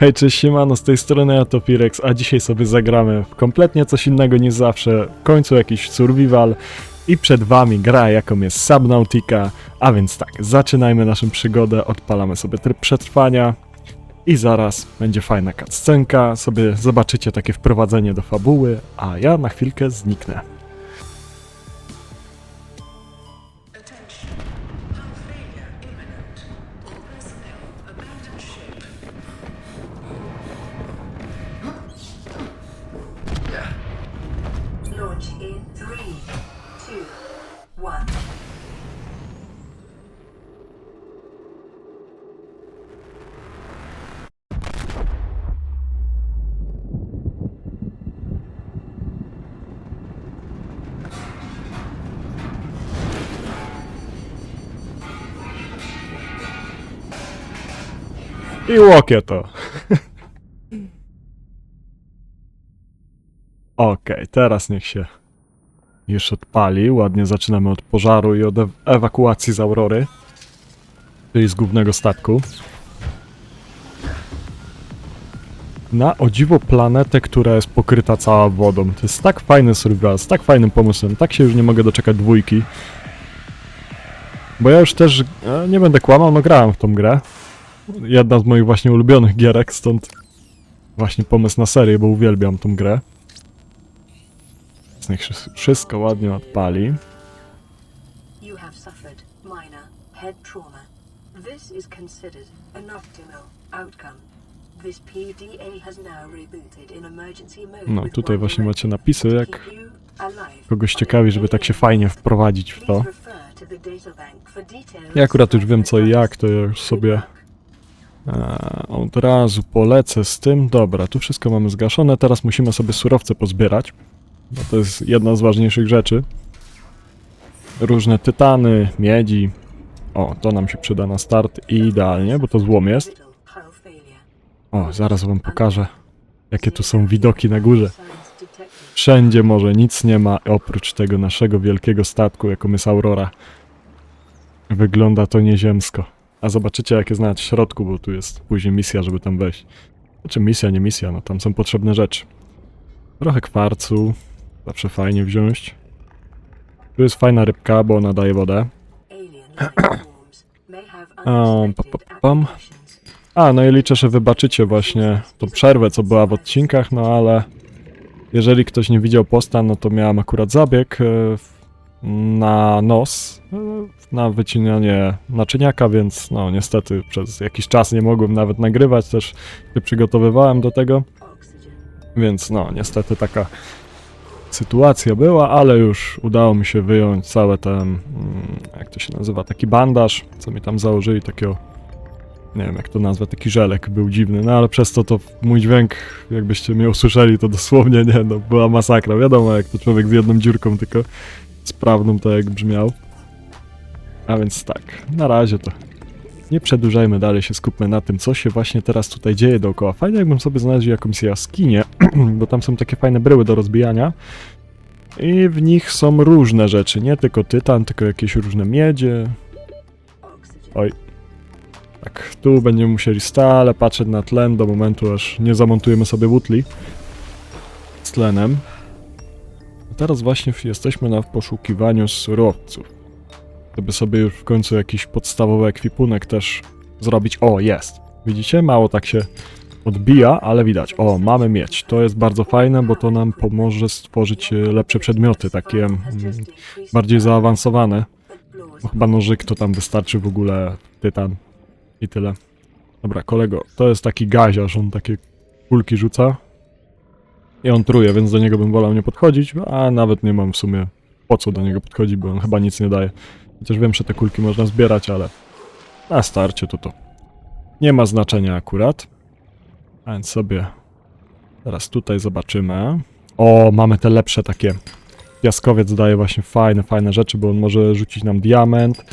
Hej, cześć, siemano, z tej strony ja to Pirex, a dzisiaj sobie zagramy w kompletnie coś innego niż zawsze, w końcu jakiś survival. I przed wami gra, jaką jest Subnautica, a więc tak, zaczynajmy naszą przygodę, odpalamy sobie tryb przetrwania. I zaraz będzie fajna cutscenka, sobie zobaczycie takie wprowadzenie do fabuły, a ja na chwilkę zniknę. I łokie to. Okej, teraz niech się już odpali. Ładnie zaczynamy od pożaru i od ew- ewakuacji z Aurory. Czyli z głównego statku. Na o dziwo planetę, która jest pokryta cała wodą. To jest tak fajny survival, z tak fajnym pomysłem. Tak się już nie mogę doczekać dwójki. Bo ja już też, e, nie będę kłamał, no grałem w tą grę jedna z moich właśnie ulubionych gierek, stąd właśnie pomysł na serię, bo uwielbiam tą grę. Niech wszy- wszystko ładnie odpali. No, tutaj właśnie macie napisy, jak kogoś ciekawi, żeby tak się fajnie wprowadzić w to. Ja akurat już wiem co i jak, to ja już sobie e, od razu polecę z tym. Dobra, tu wszystko mamy zgaszone, teraz musimy sobie surowce pozbierać, bo to jest jedna z ważniejszych rzeczy. Różne tytany, miedzi. O, to nam się przyda na start i idealnie, bo to złom jest. O, zaraz wam pokażę, jakie tu są widoki na górze. Wszędzie może nic nie ma, oprócz tego naszego wielkiego statku, jaką jest Aurora. Wygląda to nieziemsko. A zobaczycie, jak jest nawet w środku, bo tu jest później misja, żeby tam wejść. Znaczy misja, nie misja, no tam są potrzebne rzeczy. Trochę kwarcu, zawsze fajnie wziąć. Tu jest fajna rybka, bo ona daje wodę. Pam. applications. A, no i liczę, że wybaczycie właśnie tą przerwę, co była w odcinkach, no ale jeżeli ktoś nie widział posta, no to miałem akurat zabieg e, w- na nos, na wycinanie naczyniaka, więc no niestety przez jakiś czas nie mogłem nawet nagrywać, też się przygotowywałem do tego, więc no niestety taka sytuacja była, ale już udało mi się wyjąć całe ten, mm, jak to się nazywa, taki bandaż, co mi tam założyli, takiego, nie wiem jak to nazwę, taki żelek był dziwny, no ale przez to to mój dźwięk, jakbyście mnie usłyszeli, to dosłownie nie, no była masakra, wiadomo jak to człowiek z jedną dziurką tylko sprawną to jak brzmiał. A więc tak, na razie to nie przedłużajmy dalej, się skupmy na tym, co się właśnie teraz tutaj dzieje dookoła. Fajnie jakbym sobie znalazł jakąś jaskinię, bo tam są takie fajne bryły do rozbijania. I w nich są różne rzeczy, nie tylko tytan, tylko jakieś różne miedzie. Oj. Tak, tu będziemy musieli stale patrzeć na tlen do momentu, aż nie zamontujemy sobie butli z tlenem. Teraz właśnie jesteśmy na poszukiwaniu surowców. Żeby sobie już w końcu jakiś podstawowy ekwipunek też zrobić. O, jest! Widzicie? Mało tak się odbija, ale widać. O, mamy mieć. To jest bardzo fajne, bo to nam pomoże stworzyć lepsze przedmioty, takie mm, bardziej zaawansowane. Bo chyba nożyk to tam wystarczy w ogóle tytan i tyle. Dobra, kolego, to jest taki gaziarz, on takie kulki rzuca. I on truje, więc do niego bym wolał nie podchodzić, a nawet nie mam w sumie po co do niego podchodzić, bo on chyba nic nie daje. Chociaż wiem, że te kulki można zbierać, ale na starcie to to nie ma znaczenia akurat. A więc sobie teraz tutaj zobaczymy. O, mamy te lepsze takie Piaskowiec daje właśnie fajne, fajne rzeczy, bo on może rzucić nam diament,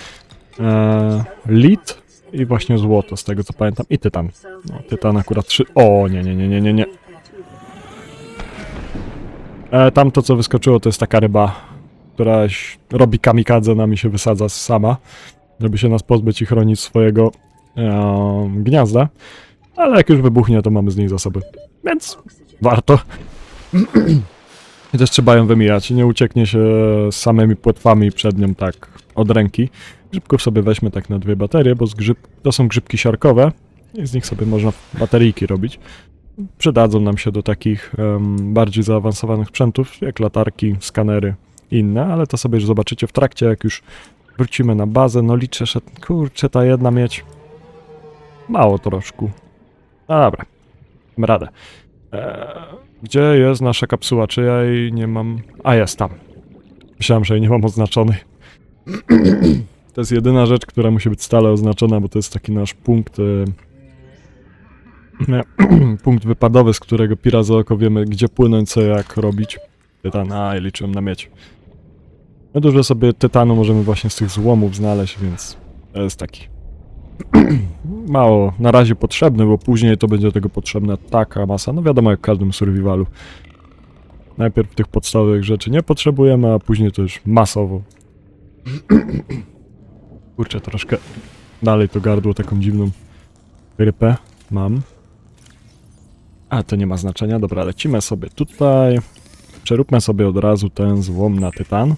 e, lit i właśnie złoto, z tego co pamiętam, i tytan. No, tytan akurat trzy... O, nie, nie, nie, nie, nie, nie. E, tam to, co wyskoczyło, to jest taka ryba, która robi kamikadze, nami się wysadza sama, żeby się nas pozbyć i chronić swojego e, gniazda. Ale jak już wybuchnie, to mamy z niej zasoby. Więc warto. I też trzeba ją wymijać. Nie ucieknie się z samymi płetwami przed nią tak od ręki. Grzybków sobie weźmy tak na dwie baterie, bo grzyb... to są grzybki siarkowe i z nich sobie można bateryjki robić. Przydadzą nam się do takich em, bardziej zaawansowanych sprzętów, jak latarki, skanery i inne, ale to sobie już zobaczycie w trakcie, jak już wrócimy na bazę. No liczę, że kurczę, ta jedna mieć mało troszkę. No dobra, dam radę. Eee, gdzie jest nasza kapsuła? Czy ja jej nie mam? A jest tam. Myślałem, że jej nie mam oznaczonej. to jest jedyna rzecz, która musi być stale oznaczona, bo to jest taki nasz punkt. e, punkt wypadowy, z którego pira za oko wiemy, gdzie płynąć, co jak robić. Tytan, a i liczyłem na mieć. My dużo sobie tytanu możemy właśnie z tych złomów znaleźć, więc to jest taki mało na razie potrzebny, bo później to będzie tego potrzebna taka masa. No wiadomo, jak w każdym survivalu. Najpierw tych podstawowych rzeczy nie potrzebujemy, a później to już masowo. Kurczę, troszkę dalej to gardło taką dziwną grypę mam. A, to nie ma znaczenia. Dobra, lecimy sobie tutaj. Przeróbmy sobie od razu ten złom na tytan.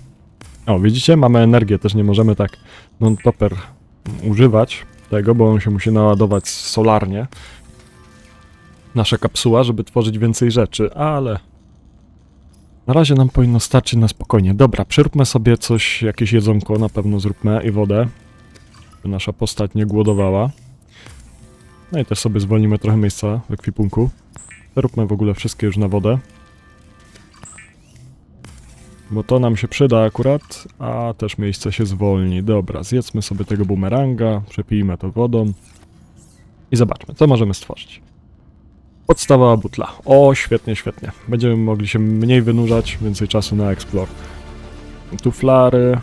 O, widzicie? Mamy energię, też nie możemy tak non-topper używać tego, bo on się musi naładować solarnie. Nasza kapsuła, żeby tworzyć więcej rzeczy, ale na razie nam powinno starczyć na spokojnie. Dobra, przeróbmy sobie coś, jakieś jedzonko na pewno zróbmy i wodę, by nasza postać nie głodowała. No i też sobie zwolnimy trochę miejsca w ekwipunku. Róbmy w ogóle wszystkie już na wodę. Bo to nam się przyda akurat, a też miejsce się zwolni. Dobra, zjedzmy sobie tego bumeranga, przepijmy to wodą i zobaczmy, co możemy stworzyć. Podstawowa butla. O, świetnie, świetnie. Będziemy mogli się mniej wynurzać, więcej czasu na explore. Tu flary,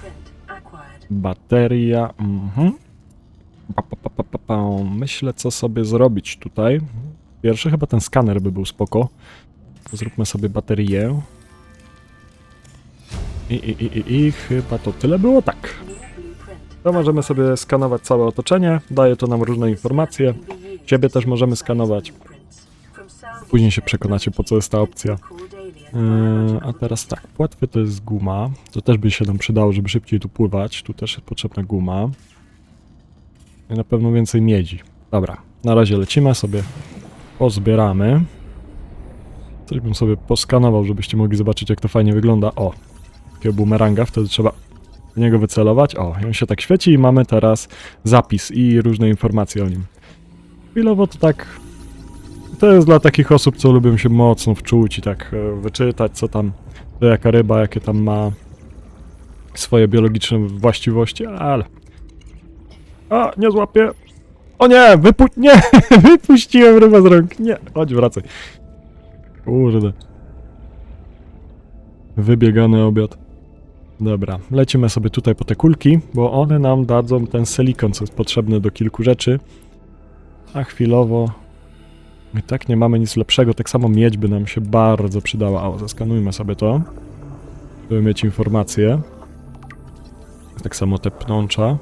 bateria. Mhm. Myślę, co sobie zrobić tutaj. Pierwszy chyba ten skaner by był spoko. Zróbmy sobie baterię. I, i, i, i, i chyba to tyle było tak. To możemy sobie skanować całe otoczenie, daje to nam różne informacje. Ciebie też możemy skanować. Później się przekonacie, po co jest ta opcja. Yy, a teraz tak, płetwy to jest guma. To też by się nam przydało, żeby szybciej tu pływać. Tu też jest potrzebna guma. I na pewno więcej miedzi. Dobra, na razie lecimy sobie. Pozbieramy. Coś bym sobie poskanował, żebyście mogli zobaczyć, jak to fajnie wygląda. O, takiego bumeranga, wtedy trzeba w niego wycelować. O, on się tak świeci i mamy teraz zapis i różne informacje o nim. Chwilowo to tak to jest dla takich osób, co lubią się mocno wczuć i tak e, wyczytać, co tam, to jaka ryba, jakie tam ma swoje biologiczne właściwości, ale... A, nie złapię! O nie! Wypu... Nie! Wypuściłem rybę z rąk! Nie! Chodź, wracaj. Kurde. Wybiegany obiad. Dobra, lecimy sobie tutaj po te kulki, bo one nam dadzą ten silikon, co jest potrzebny do kilku rzeczy. A chwilowo i tak nie mamy nic lepszego, tak samo miedź by nam się bardzo przydała. O, zaskanujmy sobie to, żeby mieć informacje. Tak samo te pnącza.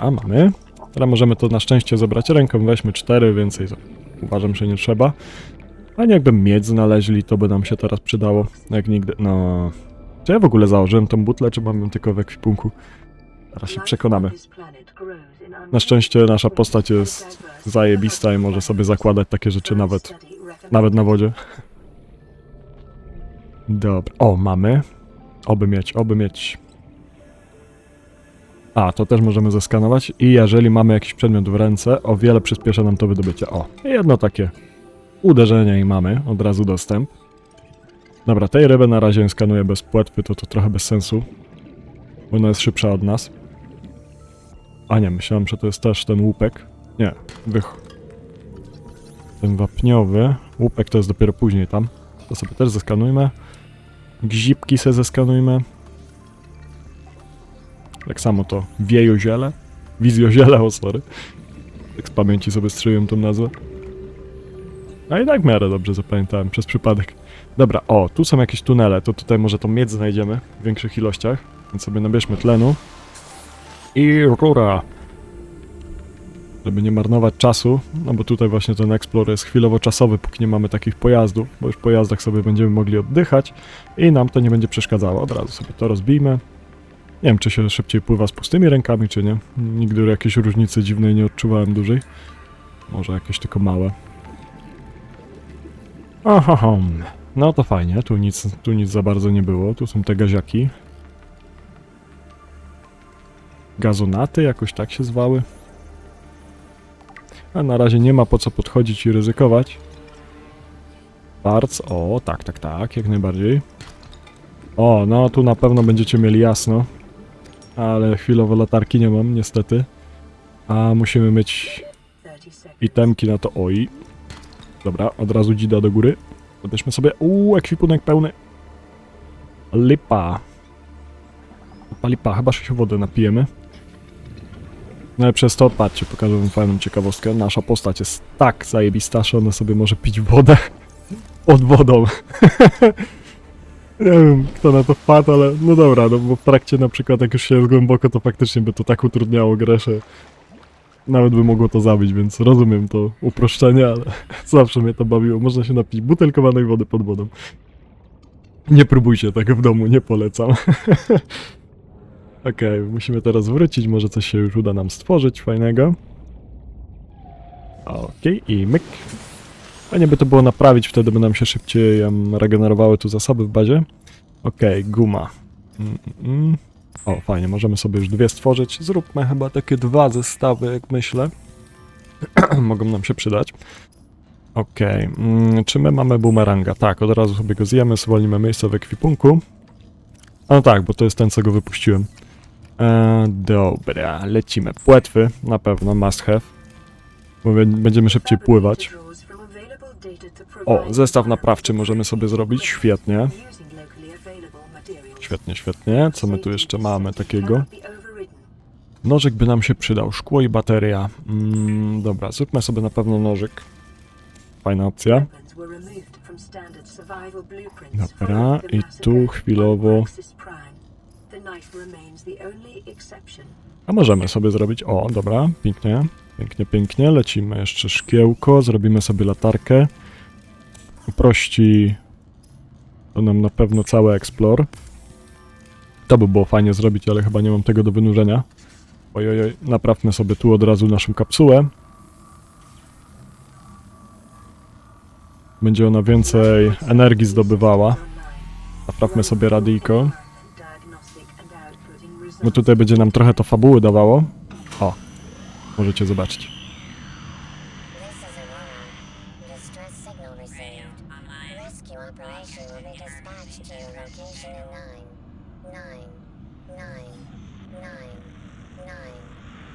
A, mamy. Teraz możemy to na szczęście zebrać ręką, weźmy cztery, więcej uważam, że nie trzeba. A nie jakby miedź znaleźli, to by nam się teraz przydało, jak nigdy. No... Czy ja w ogóle założyłem tą butlę, czy mam ją tylko w ekwipunku? Teraz się przekonamy. Na szczęście nasza postać jest zajebista i może sobie zakładać takie rzeczy nawet, nawet na wodzie. Dobra. O, mamy. Oby mieć, oby mieć. A, to też możemy zeskanować i jeżeli mamy jakiś przedmiot w ręce, o wiele przyspiesza nam to wydobycie. O, jedno takie uderzenie i mamy od razu dostęp. Dobra, tej ryby na razie skanuję bez płetwy, to to trochę bez sensu, bo ona jest szybsza od nas. A nie, myślałem, że to jest też ten łupek. Nie, wych. Ten wapniowy. Łupek to jest dopiero później tam. To sobie też zeskanujmy. Gzipki se zeskanujmy. Tak samo to wiejoziele. Wizjoziele, o sorry. Tak z pamięci sobie strzeliłem tą nazwę. No i tak w miarę dobrze zapamiętałem, przez przypadek. Dobra, o, tu są jakieś tunele, to tutaj może tą miedź znajdziemy w większych ilościach. Więc sobie nabierzmy tlenu. I rura. żeby nie marnować czasu, no bo tutaj właśnie ten Explorer jest chwilowo czasowy, póki nie mamy takich pojazdów, bo już w pojazdach sobie będziemy mogli oddychać i nam to nie będzie przeszkadzało. Od razu sobie to rozbijmy. Nie wiem, czy się szybciej pływa z pustymi rękami, czy nie. Nigdy jakiejś różnicy dziwnej nie odczuwałem dużej. Może jakieś tylko małe. Aha, no to fajnie, tu nic, tu nic za bardzo nie było, tu są te gaziaki. Gazonaty, jakoś tak się zwały. A na razie nie ma po co podchodzić i ryzykować. Parts, o, tak, tak, tak, jak najbardziej. O, no tu na pewno będziecie mieli jasno. Ale chwilowo latarki nie mam, niestety. A musimy mieć 30 seconds. itemki na to. Oj. Dobra, od razu dzida do góry. Zabierzmy sobie. Uuu, ekwipunek pełny. Lipa. Lipa, lipa. Chyba się wodę napijemy. No i przez to, patrzcie, pokażę wam fajną ciekawostkę. Nasza postać jest tak zajebista, że ona sobie może pić wodę pod wodą. Nie wiem, kto na to wpadł, ale no dobra, no bo w trakcie na przykład jak już się jest głęboko, to faktycznie by to tak utrudniało grę, że nawet by mogło to zabić, więc rozumiem to uproszczenie, ale zawsze mnie to bawiło. Można się napić butelkowanej wody pod wodą. Nie próbujcie tego w domu, nie polecam. Okej, musimy teraz wrócić, może coś się już uda nam stworzyć fajnego. Okej, i myk. Fajnie by to było naprawić, wtedy by nam się szybciej em, regenerowały tu zasoby w bazie. Okej, guma. Mm, mm, mm. O, fajnie, możemy sobie już dwie stworzyć. Zróbmy chyba takie dwa zestawy, jak myślę. Mogą nam się przydać. Okej, mm, czy my mamy bumeranga? Tak, od razu sobie go zjemy, zwolnimy miejsce w ekwipunku. A no tak, bo to jest ten, co go wypuściłem. E, dobra, lecimy. Płetwy, na pewno, must have. Bo bę- będziemy szybciej pływać. O, zestaw naprawczy możemy sobie zrobić, świetnie. Świetnie, świetnie. Co my tu jeszcze mamy takiego? Nożyk by nam się przydał, szkło i bateria. Mm, dobra, zróbmy sobie na pewno nożyk. Fajna opcja. Dobra, i tu chwilowo. A możemy sobie zrobić. O, dobra, pięknie. Pięknie, pięknie. Lecimy jeszcze szkiełko, zrobimy sobie latarkę. Uprości to nam na pewno cały Explore. To by było fajnie zrobić, ale chyba nie mam tego do wynurzenia. Ojojoj, naprawmy sobie tu od razu naszą kapsułę. Będzie ona więcej energii zdobywała. Naprawmy sobie radyjko. Bo tutaj będzie nam trochę to fabuły dawało. Możecie zobaczyć.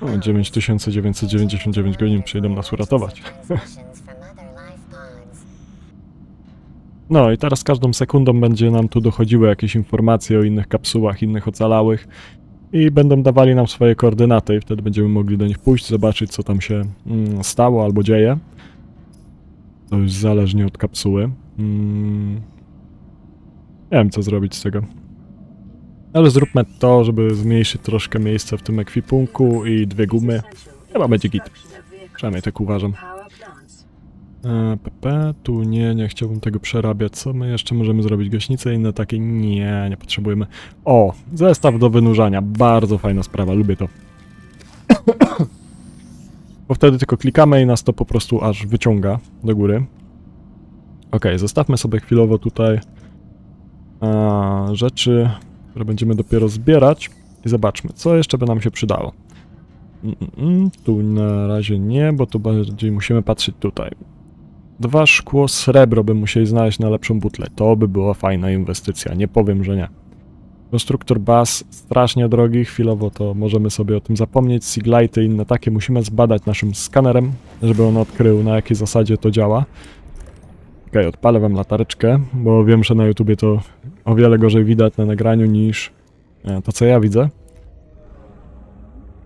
O, 9999 godzin przyjdą nas uratować. No i teraz każdą sekundą będzie nam tu dochodziły jakieś informacje o innych kapsułach, innych ocalałych i będą dawali nam swoje koordynaty i wtedy będziemy mogli do nich pójść, zobaczyć co tam się mm, stało albo dzieje. To już zależnie od kapsuły. Mm, nie wiem co zrobić z tego. Ale zróbmy to, żeby zmniejszyć troszkę miejsca w tym ekwipunku i dwie gumy. Chyba będzie git. Przynajmniej tak uważam. E, PP, tu nie, nie chciałbym tego przerabiać. Co my jeszcze możemy zrobić? Gaśnice inne takie? Nie, nie potrzebujemy. O, zestaw do wynurzania. Bardzo fajna sprawa, lubię to. Bo wtedy tylko klikamy i nas to po prostu aż wyciąga do góry. Ok, zostawmy sobie chwilowo tutaj a, rzeczy, które będziemy dopiero zbierać i zobaczmy, co jeszcze by nam się przydało. Mm, mm, mm, tu na razie nie, bo to bardziej musimy patrzeć tutaj. Dwa szkło srebro by musieli znaleźć na lepszą butlę. To by była fajna inwestycja, nie powiem, że nie. Konstruktor baz strasznie drogi, chwilowo to możemy sobie o tym zapomnieć. Siglighty i inne takie musimy zbadać naszym skanerem, żeby on odkrył na jakiej zasadzie to działa. Okej, odpalę wam latareczkę, bo wiem, że na YouTubie to o wiele gorzej widać na nagraniu niż e, to, co ja widzę.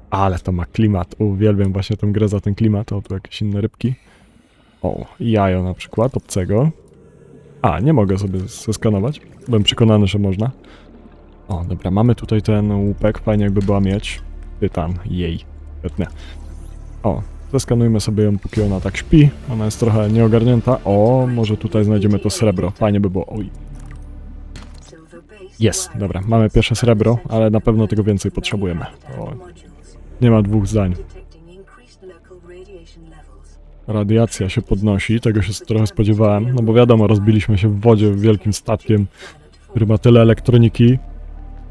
Ale to ma klimat, uwielbiam właśnie tę grę za ten klimat, o tu jakieś inne rybki. O, jajo na przykład, obcego. A, nie mogę sobie zeskanować. Byłem przekonany, że można. O, dobra, mamy tutaj ten łupek, fajnie jakby była mieć. Tytan, jej. Świetnie. O, Zeskanujmy sobie ją, póki ona tak śpi. Ona jest trochę nieogarnięta. O, może tutaj znajdziemy to srebro. Fajnie by było. Oj, jest. Dobra, mamy pierwsze srebro, ale na pewno tego więcej potrzebujemy. O, nie ma dwóch zdań. Radiacja się podnosi, tego się trochę spodziewałem. No bo wiadomo, rozbiliśmy się w wodzie wielkim statkiem, który ma tyle elektroniki.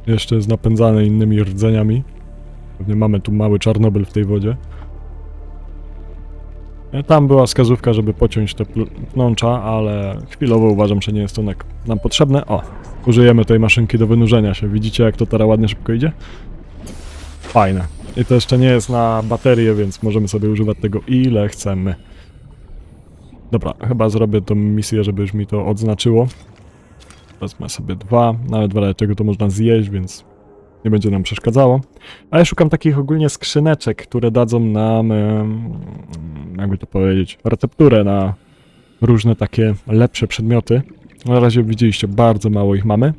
Jeszcze jest napędzany innymi rdzeniami. Pewnie mamy tu mały Czarnobyl w tej wodzie. E, Tam była wskazówka, żeby pociąć te pnącza, ale chwilowo uważam, że nie jest to nam potrzebne. O, użyjemy tej maszynki do wynurzenia się. Widzicie, jak to teraz ładnie szybko idzie? Fajne. I to jeszcze nie jest na baterię, więc możemy sobie używać tego ile chcemy. Dobra, chyba zrobię tą misję, żeby już mi to odznaczyło. Wezmę sobie dwa, nawet w czego to można zjeść, więc nie będzie nam przeszkadzało. A ja szukam takich ogólnie skrzyneczek, które dadzą nam, jakby to powiedzieć, recepturę na różne takie lepsze przedmioty. Na razie widzieliście, bardzo mało ich mamy.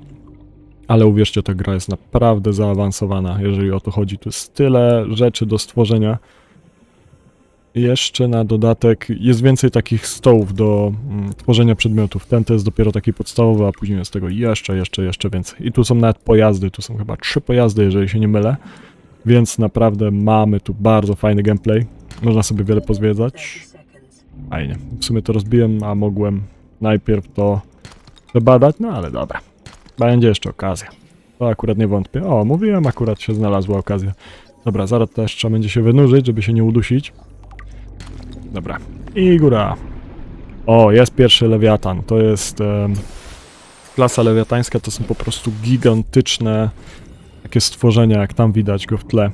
Ale uwierzcie, ta gra jest naprawdę zaawansowana, jeżeli o to chodzi. Tu jest tyle rzeczy do stworzenia. Jeszcze na dodatek jest więcej takich stołów do mm, tworzenia przedmiotów. Ten to jest dopiero taki podstawowy, a później jest tego jeszcze, jeszcze, jeszcze więcej. I tu są nawet pojazdy, tu są chyba trzy pojazdy, jeżeli się nie mylę. Więc naprawdę mamy tu bardzo fajny gameplay. Można sobie wiele 30 pozwiedzać. Fajnie. W sumie to rozbiłem, a mogłem najpierw to przebadać, no ale dobra. Będzie jeszcze okazja. To akurat nie wątpię. O, mówiłem, akurat się znalazła okazja. Dobra, zaraz też trzeba będzie się wynurzyć, żeby się nie udusić. Dobra. I góra. O, jest pierwszy lewiatan. To jest klasa lewiatańska, to są po prostu gigantyczne takie stworzenia, jak tam widać go w tle.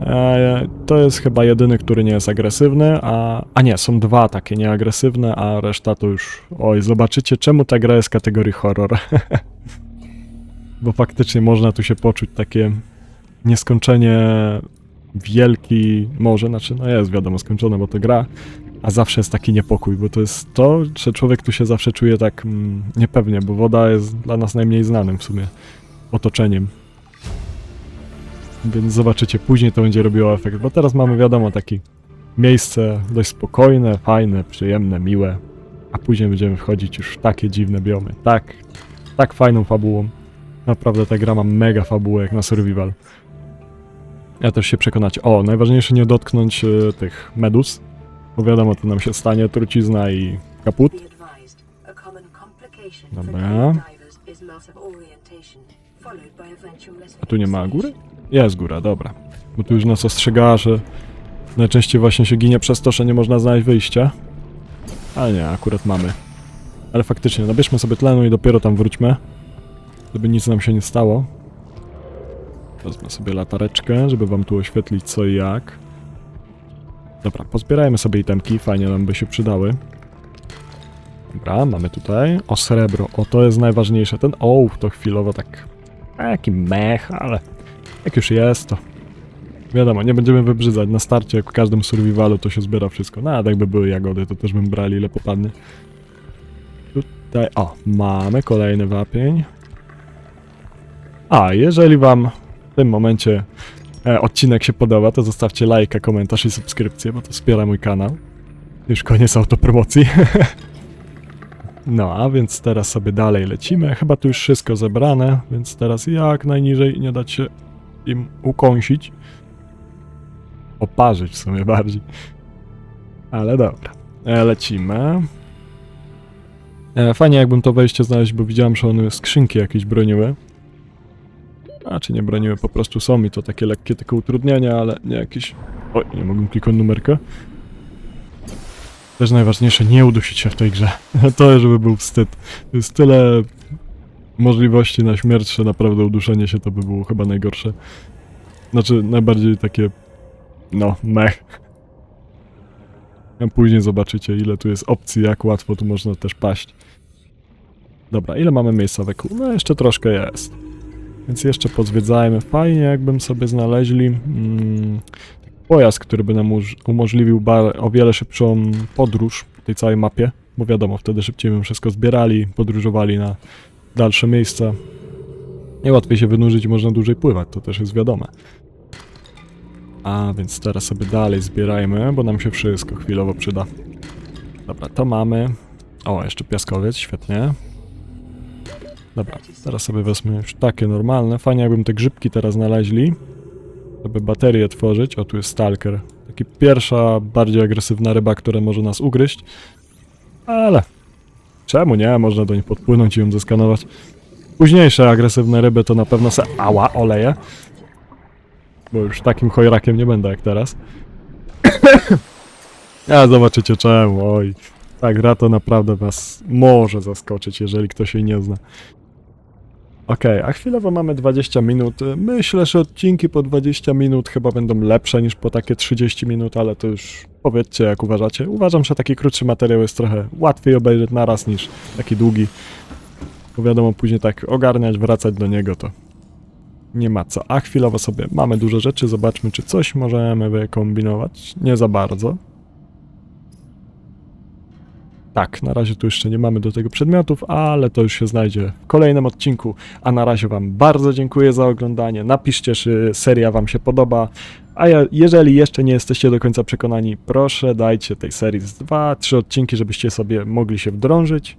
E, to jest chyba jedyny, który nie jest agresywny, a, a nie, są dwa takie nieagresywne, a reszta to już... Oj, zobaczycie, czemu ta gra jest kategorii horror. Bo faktycznie można tu się poczuć takie nieskończenie wielki, może, znaczy, no jest wiadomo, skończone, bo to gra, a zawsze jest taki niepokój, bo to jest to, że człowiek tu się zawsze czuje tak mm, niepewnie, bo woda jest dla nas najmniej znanym w sumie otoczeniem. Więc zobaczycie, później to będzie robiło efekt, bo teraz mamy wiadomo takie miejsce dość spokojne, fajne, przyjemne, miłe, a później będziemy wchodzić już w takie dziwne biomy. Tak, tak fajną fabułą. Naprawdę ta gra ma mega fabułę jak na survival. Ja też się przekonacie. O, najważniejsze nie dotknąć e, tych medus, bo wiadomo, to nam się stanie, trucizna i kaput. Dobra. A tu nie ma góry? Jest góra, dobra. Bo tu już nas ostrzegała, że najczęściej właśnie się ginie przez to, że nie można znaleźć wyjścia. Ale nie, akurat mamy. Ale faktycznie, nabierzmy sobie tlenu i dopiero tam wróćmy. Żeby nic nam się nie stało. Wezmę sobie latareczkę, żeby wam tu oświetlić co i jak. Dobra, pozbierajmy sobie itemki, fajnie nam by się przydały. Dobra, mamy tutaj. O, srebro. O, to jest najważniejsze. Ten ołów to chwilowo tak... Taki mech, ale jak już jest, to wiadomo, nie będziemy wybrzydzać. Na starcie, jak w każdym survivalu, to się zbiera wszystko. Nawet jakby były jagody, to też bym brali, ile popadnie. Tutaj, o, mamy kolejny wapień. A, jeżeli wam w tym momencie e, odcinek się podoba, to zostawcie lajka, komentarz i subskrypcję, bo to wspiera mój kanał. Już koniec autopromocji. No, a więc teraz sobie dalej lecimy. Chyba tu już wszystko zebrane, więc teraz jak najniżej nie dać się im ukąsić. Oparzyć w sumie bardziej. Ale dobra. E, lecimy. E, fajnie jakbym to wejście znaleźć, bo widziałem, że one skrzynki jakieś broniły. A czy nie broniły, po prostu są i to takie lekkie tylko utrudnienia, ale nie jakieś... Oj, nie mogłem kliknąć numerka. Też najważniejsze, nie udusić się w tej grze. To, żeby był wstyd. Jest tyle możliwości na śmierć, że naprawdę uduszenie się to by było chyba najgorsze. Znaczy, najbardziej takie... No, mech. A później zobaczycie, ile tu jest opcji, jak łatwo tu można też paść. Dobra, ile mamy miejsca we kół? No, jeszcze troszkę jest. Więc jeszcze pozwiedzajmy. Fajnie, jakbym sobie znaleźli mm, pojazd, który by nam umożliwił o wiele szybszą podróż po tej całej mapie, bo wiadomo, wtedy szybciej bym wszystko zbierali, podróżowali na dalsze miejsca. I łatwiej się wynurzyć można dłużej pływać, to też jest wiadome. A, więc teraz sobie dalej zbierajmy, bo nam się wszystko chwilowo przyda. Dobra, to mamy. O, jeszcze piaskowiec, świetnie. Dobra, teraz sobie wezmę już takie normalne. Fajnie jakbym te grzybki teraz znaleźli, żeby baterię tworzyć. O, tu jest stalker. Taki pierwsza, bardziej agresywna ryba, która może nas ugryźć. Ale czemu nie? Można do niej podpłynąć i ją zeskanować. Późniejsze agresywne ryby to na pewno se... Ała, oleje. Bo już takim chojrakiem nie będę jak teraz. A zobaczycie czemu, oj. Ta gra to naprawdę was może zaskoczyć, jeżeli ktoś jej nie zna. Okej, a chwilowo mamy 20 minut. Myślę, że odcinki po 20 minut chyba będą lepsze niż po takie 30 minut, ale to już powiedzcie jak uważacie. Uważam, że taki krótszy materiał jest trochę łatwiej obejrzeć naraz niż taki długi. Bo wiadomo, później tak ogarniać, wracać do niego to nie ma co. A chwilowo sobie mamy dużo rzeczy, zobaczmy czy coś możemy wykombinować. Nie za bardzo. Tak, na razie tu jeszcze nie mamy do tego przedmiotów, ale to już się znajdzie w kolejnym odcinku. A na razie Wam bardzo dziękuję za oglądanie. Napiszcie, czy seria Wam się podoba. A ja, jeżeli jeszcze nie jesteście do końca przekonani, proszę dajcie tej serii z 2-3 odcinki, żebyście sobie mogli się wdrążyć.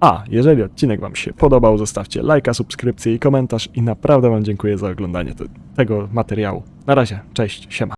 A, jeżeli odcinek Wam się podobał, zostawcie lajka, subskrypcję i komentarz i naprawdę Wam dziękuję za oglądanie te, tego materiału. Na razie, cześć, siema.